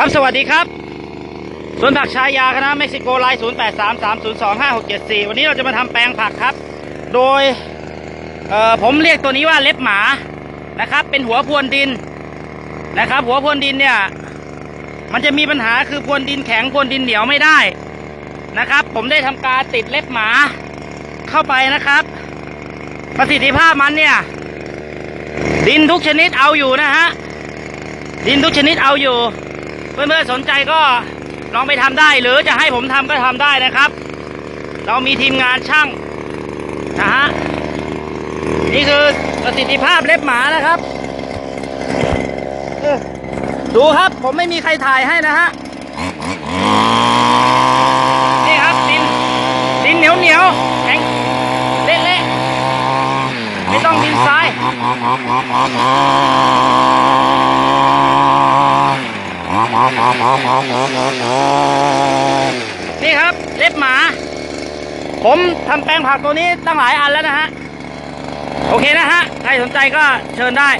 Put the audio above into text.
ครับสวัสดีครับสวนผักชายาคณะเม็กซิโกไลน์0833025674วันนี้เราจะมาทำแปลงผักครับ โดยผมเรียกตัวนี้ว่าเล็บหมานะครับ เป็นหัวพรวนดินนะครับ หัวพรวนดินเนี่ย มันจะมีปัญหาคือพรวนดินแข็งพรวนดินเหนียวไม่ได้นะครับ ผมได้ทำการติดเล็บหมาเข้าไปนะครับ ประสิทธิภาพมันเนี่ย ดินทุกชนิดเอาอยู่นะฮะดินทุกชนิดเอาอยู่ เพื่อนๆสนใจก็ลองไปทำได้ หรือจะให้ผมทำก็ทำได้นะครับ เรามีทีมงานช่างนะฮะนี่คือประสิทธิภาพเล็บหมานะครับดูครับผมไม่มีใครถ่ายให้นะฮะนี่ครับดินดินเหนียวเหนียวแข็งเละๆไม่ต้องดินทราย นี่ครับเล็บหมา ผมทำแปลงผักตัวนี้ตั้งหลายอันแล้วนะฮะ โอเคนะฮะ ใครสนใจก็เชิญได้